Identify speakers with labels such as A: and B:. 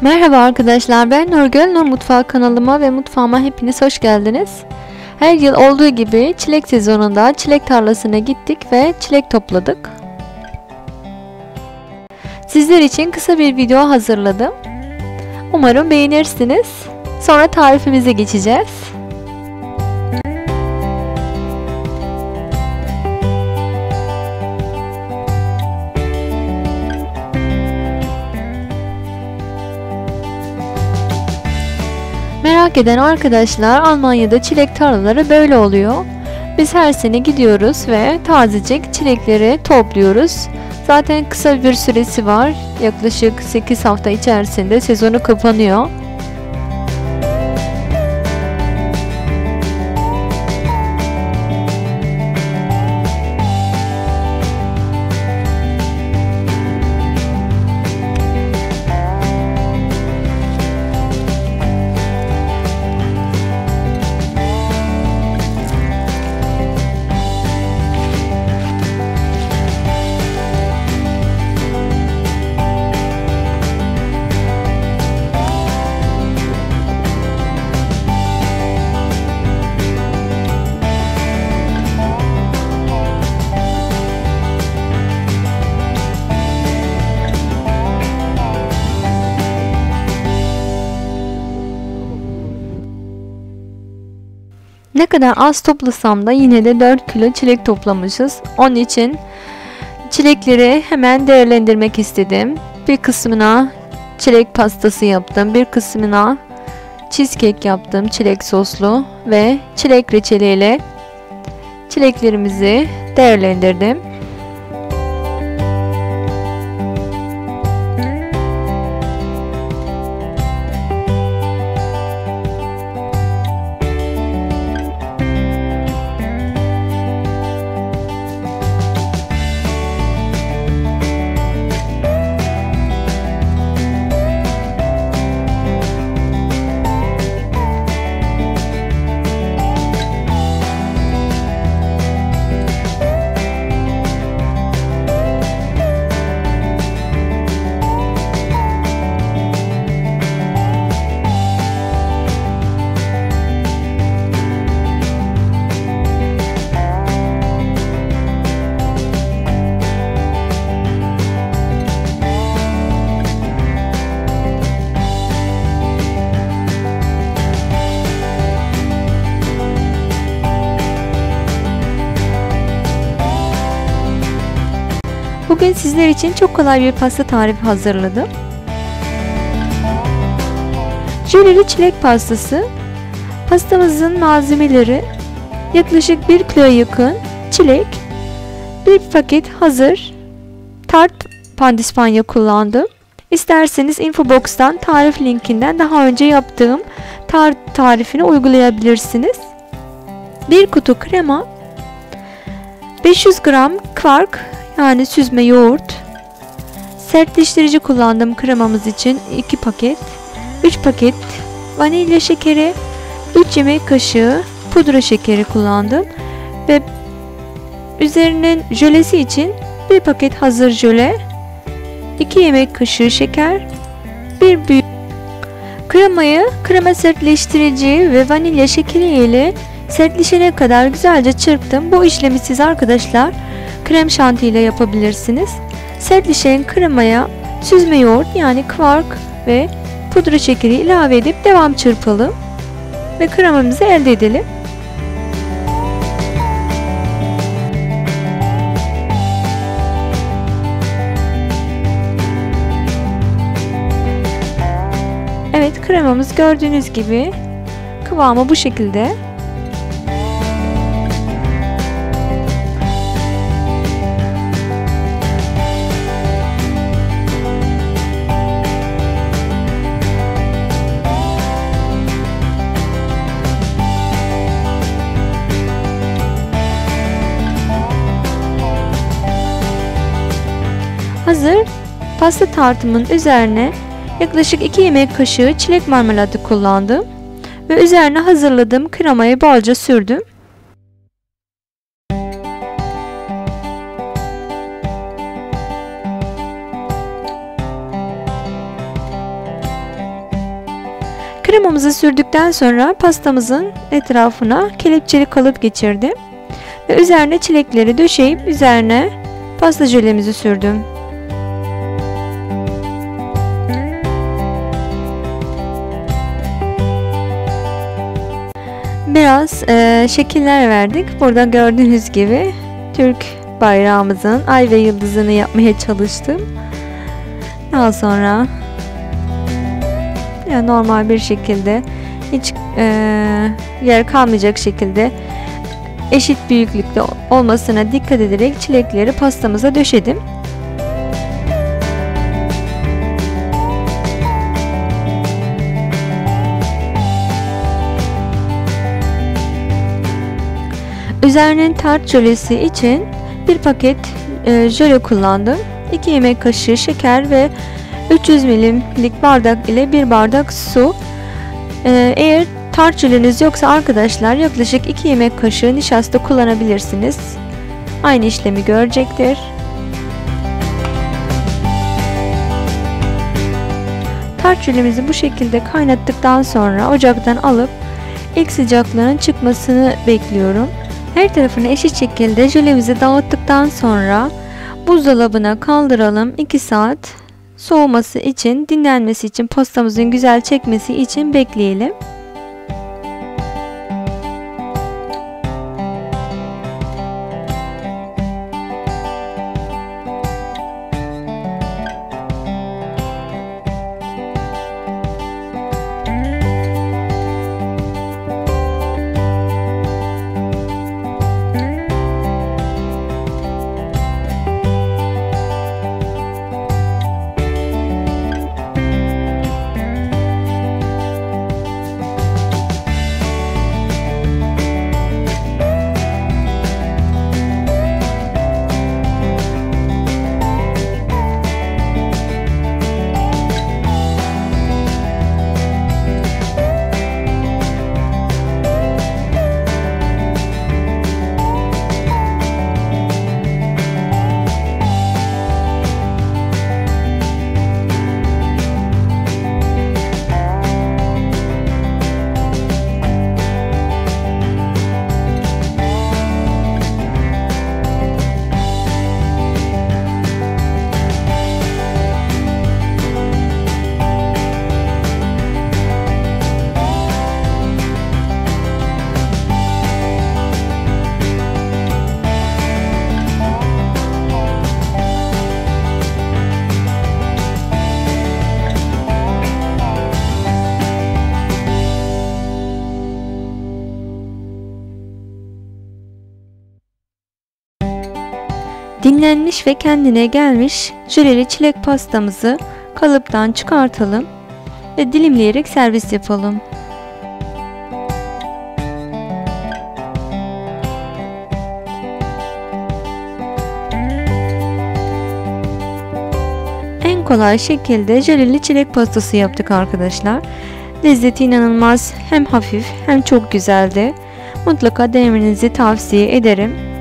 A: Merhaba arkadaşlar ben Nurgül Nur Mutfağı kanalıma ve mutfağıma hepiniz hoş geldiniz. Her yıl olduğu gibi çilek sezonunda çilek tarlasına gittik ve çilek topladık. Sizler için kısa bir video hazırladım. Umarım beğenirsiniz. Sonra tarifimize geçeceğiz. Merak eden arkadaşlar Almanya'da çilek tarlaları böyle oluyor. Biz her sene gidiyoruz ve tazecik çilekleri topluyoruz. Zaten kısa bir süresi var. Yaklaşık 8 hafta içerisinde sezonu kapanıyor. Ne kadar az toplasam da yine de 4 kilo çilek toplamışız. Onun için çilekleri hemen değerlendirmek istedim. Bir kısmına çilek pastası yaptım. Bir kısmına cheesecake yaptım. Çilek soslu ve çilek reçeliyle çileklerimizi değerlendirdim. Bugün sizler için çok kolay bir pasta tarifi hazırladım. Jöleli çilek pastası. Pastamızın malzemeleri yaklaşık 1 kiloya yakın çilek, bir paket hazır tart pandispanya kullandım. İsterseniz infobox'tan tarif linkinden daha önce yaptığım tart tarifini uygulayabilirsiniz. Bir kutu krema, 500 gram kvark yani süzme yoğurt, sertleştirici kullandım kremamız için 2 paket, 3 paket vanilya şekeri, 3 yemek kaşığı pudra şekeri kullandım. Ve üzerinin jölesi için 1 paket hazır jöle, 2 yemek kaşığı şeker, 1 büyük kremayı krema sertleştirici ve vanilya şekeri ile sertleşene kadar güzelce çırptım. Bu işlemi siz arkadaşlar krem şanti ile yapabilirsiniz. Sertleşen kremaya süzme yoğurt yani kvark ve pudra şekeri ilave edip devam çırpalım ve kremamızı elde edelim. Evet kremamız gördüğünüz gibi kıvamı bu şekilde. Pasta tartımın üzerine yaklaşık 2 yemek kaşığı çilek marmelatı kullandım ve üzerine hazırladığım kremayı bolca sürdüm. Kremamızı sürdükten sonra pastamızın etrafına kelepçeli kalıp geçirdim. Ve üzerine çilekleri döşeyip üzerine pasta jölemizi sürdüm. Biraz e, şekiller verdik. Burada gördüğünüz gibi Türk bayrağımızın ay ve yıldızını yapmaya çalıştım. Daha sonra yani normal bir şekilde hiç e, yer kalmayacak şekilde eşit büyüklükte olmasına dikkat ederek çilekleri pastamıza döşedim. Üzerinin tart jölesi için bir paket e, jöle kullandım. 2 yemek kaşığı şeker ve 300 milimlik bardak ile bir bardak su. E, eğer tart jöleniz yoksa arkadaşlar yaklaşık 2 yemek kaşığı nişasta kullanabilirsiniz. Aynı işlemi görecektir. Tart jölemizi bu şekilde kaynattıktan sonra ocaktan alıp ilk sıcaklığının çıkmasını bekliyorum. Her tarafını eşit şekilde jölemizi dağıttıktan sonra buzdolabına kaldıralım 2 saat soğuması için dinlenmesi için pastamızın güzel çekmesi için bekleyelim. Dinlenmiş ve kendine gelmiş jöleli çilek pastamızı kalıptan çıkartalım ve dilimleyerek servis yapalım. En kolay şekilde jöleli çilek pastası yaptık arkadaşlar. Lezzeti inanılmaz hem hafif hem çok güzeldi. Mutlaka denemenizi tavsiye ederim.